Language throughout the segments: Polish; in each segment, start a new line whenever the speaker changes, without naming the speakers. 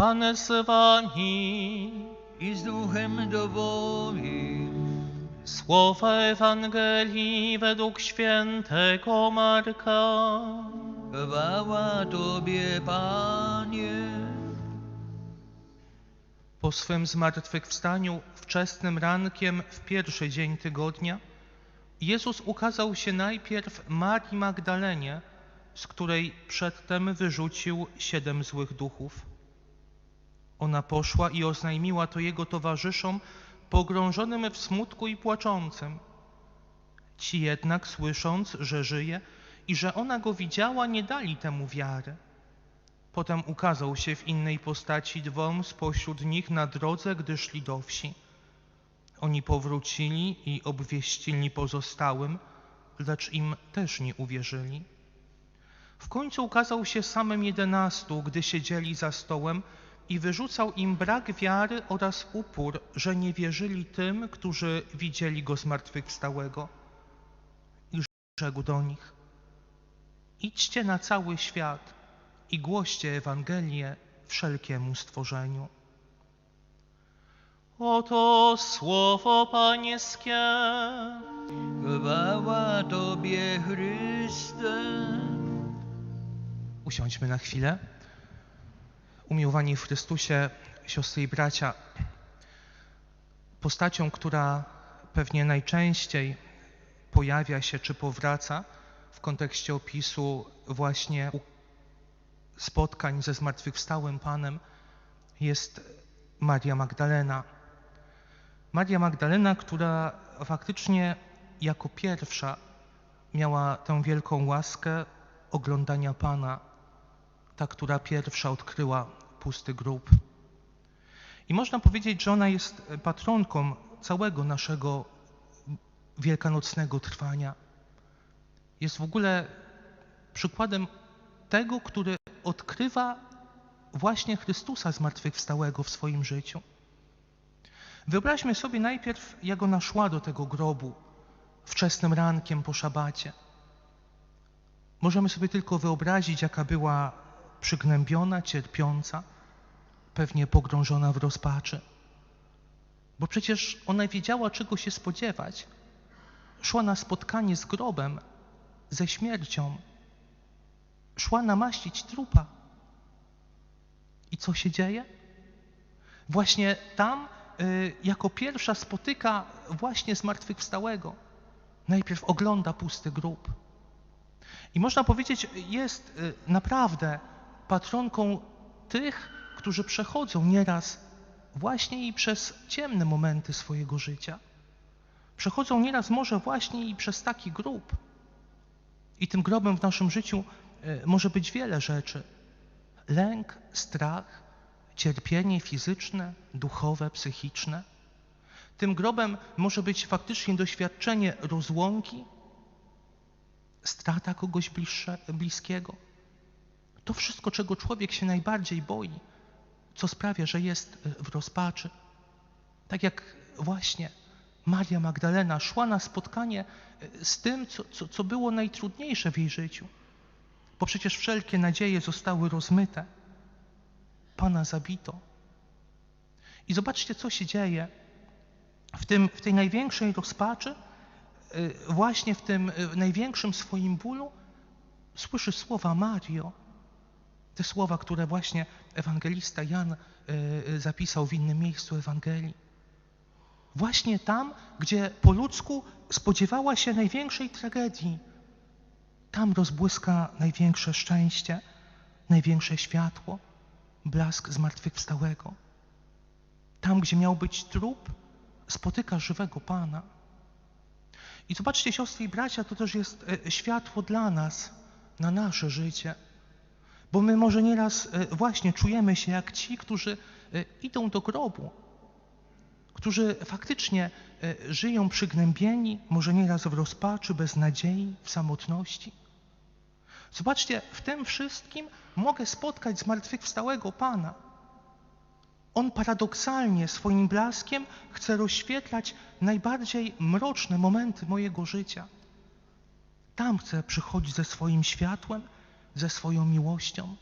Pan z wami.
i z duchem Twoim.
Słowa Ewangelii według świętego Marka.
Chwała Tobie, Panie.
Po swym zmartwychwstaniu wczesnym rankiem w pierwszy dzień tygodnia Jezus ukazał się najpierw Marii Magdalenie, z której przedtem wyrzucił siedem złych duchów. Ona poszła i oznajmiła to jego towarzyszom, pogrążonym w smutku i płaczącym. Ci jednak, słysząc, że żyje i że ona go widziała, nie dali temu wiary. Potem ukazał się w innej postaci dwom spośród nich na drodze, gdy szli do wsi. Oni powrócili i obwieścili pozostałym, lecz im też nie uwierzyli. W końcu ukazał się samym jedenastu, gdy siedzieli za stołem i wyrzucał im brak wiary oraz upór, że nie wierzyli tym, którzy widzieli go zmartwychwstałego. I rzekł do nich: Idźcie na cały świat i głoście Ewangelię wszelkiemu stworzeniu. Oto słowo Pańskie.
Chwała Tobie, Chryste.
Usiądźmy na chwilę. Umiłowani w Chrystusie, siostry i bracia, postacią, która pewnie najczęściej pojawia się czy powraca w kontekście opisu właśnie spotkań ze zmartwychwstałym Panem jest Maria Magdalena. Maria Magdalena, która faktycznie jako pierwsza miała tę wielką łaskę oglądania Pana, ta, która pierwsza odkryła pusty grób. I można powiedzieć, że ona jest patronką całego naszego wielkanocnego trwania. Jest w ogóle przykładem tego, który odkrywa właśnie Chrystusa zmartwychwstałego w swoim życiu. Wyobraźmy sobie najpierw, jak ona szła do tego grobu wczesnym rankiem po szabacie. Możemy sobie tylko wyobrazić, jaka była przygnębiona, cierpiąca, pewnie pogrążona w rozpaczy. Bo przecież ona wiedziała, czego się spodziewać. Szła na spotkanie z grobem, ze śmiercią. Szła namaścić trupa. I co się dzieje? Właśnie tam y, jako pierwsza spotyka właśnie zmartwychwstałego. Najpierw ogląda pusty grób. I można powiedzieć, jest y, naprawdę patronką tych, którzy przechodzą nieraz właśnie i przez ciemne momenty swojego życia. Przechodzą nieraz może właśnie i przez taki grób. I tym grobem w naszym życiu y, może być wiele rzeczy. Lęk, strach, cierpienie fizyczne, duchowe, psychiczne. Tym grobem może być faktycznie doświadczenie rozłąki, strata kogoś bliższe, bliskiego. To wszystko, czego człowiek się najbardziej boi, co sprawia, że jest w rozpaczy. Tak jak właśnie Maria Magdalena szła na spotkanie z tym, co, co, co było najtrudniejsze w jej życiu, bo przecież wszelkie nadzieje zostały rozmyte. Pana zabito. I zobaczcie, co się dzieje w, tym, w tej największej rozpaczy, y, właśnie w tym największym swoim bólu, słyszy słowa Mario. Te słowa, które właśnie ewangelista Jan y, zapisał w innym miejscu Ewangelii. Właśnie tam, gdzie po ludzku spodziewała się największej tragedii, tam rozbłyska największe szczęście, największe światło blask zmartwychwstałego. Tam, gdzie miał być trup, spotyka żywego Pana. I zobaczcie, siostry i bracia, to też jest światło dla nas, na nasze życie. Bo my może nieraz właśnie czujemy się jak ci, którzy idą do grobu, którzy faktycznie żyją przygnębieni, może nieraz w rozpaczy, bez nadziei, w samotności. Zobaczcie, w tym wszystkim mogę spotkać zmartwychwstałego Pana. On paradoksalnie swoim blaskiem chce rozświetlać najbardziej mroczne momenty mojego życia. Tam chce przychodzić ze swoim światłem, ze swoją miłością.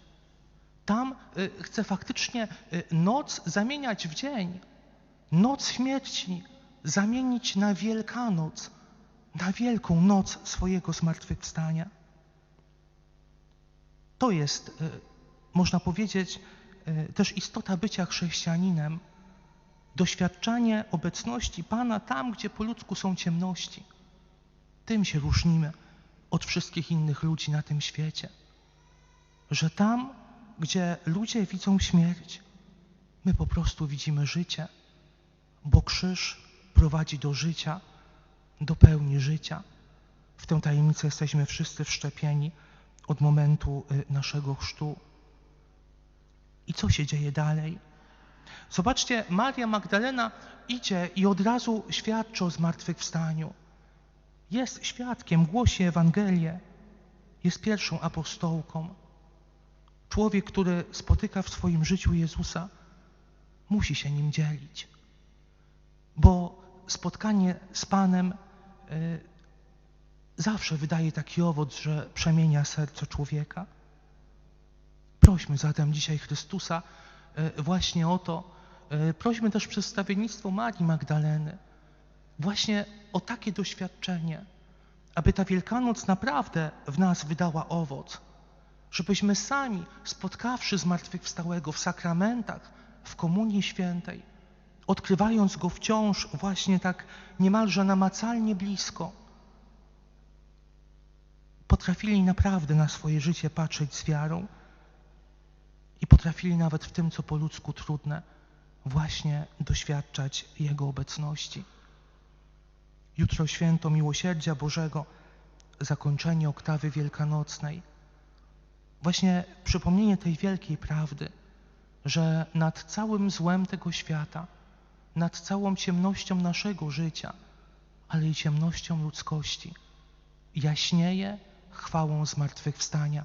Tam y, chce faktycznie y, noc zamieniać w dzień, noc śmierci zamienić na Wielkanoc, na wielką noc swojego zmartwychwstania. To jest, y, można powiedzieć, też istota bycia chrześcijaninem. Doświadczanie obecności Pana tam, gdzie po ludzku są ciemności. Tym się różnimy od wszystkich innych ludzi na tym świecie. Że tam, gdzie ludzie widzą śmierć, my po prostu widzimy życie, bo krzyż prowadzi do życia, do pełni życia. W tę tajemnicę jesteśmy wszyscy wszczepieni od momentu y, naszego chrztu. I co się dzieje dalej? Zobaczcie, Maria Magdalena idzie i od razu świadczy o zmartwychwstaniu. Jest świadkiem, głosi Ewangelię, jest pierwszą apostołką. Człowiek, który spotyka w swoim życiu Jezusa, musi się nim dzielić, bo spotkanie z Panem y, zawsze wydaje taki owoc, że przemienia serce człowieka. Prośmy zatem dzisiaj Chrystusa y, właśnie o to, y, prośmy też przedstawiennictwo Marii Magdaleny, właśnie o takie doświadczenie, aby ta Wielkanoc naprawdę w nas wydała owoc, żebyśmy sami, spotkawszy zmartwychwstałego w sakramentach, w Komunii Świętej, odkrywając Go wciąż właśnie tak niemalże namacalnie blisko, potrafili naprawdę na swoje życie patrzeć z wiarą i potrafili nawet w tym, co po ludzku trudne, właśnie doświadczać Jego obecności. Jutro święto Miłosierdzia Bożego, zakończenie oktawy wielkanocnej. Właśnie przypomnienie tej wielkiej prawdy, że nad całym złem tego świata, nad całą ciemnością naszego życia, ale i ciemnością ludzkości, jaśnieje chwałą zmartwychwstania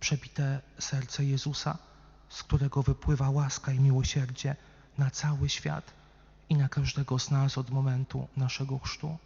przebite serce Jezusa, z którego wypływa łaska i miłosierdzie na cały świat i na każdego z nas od momentu naszego chrztu.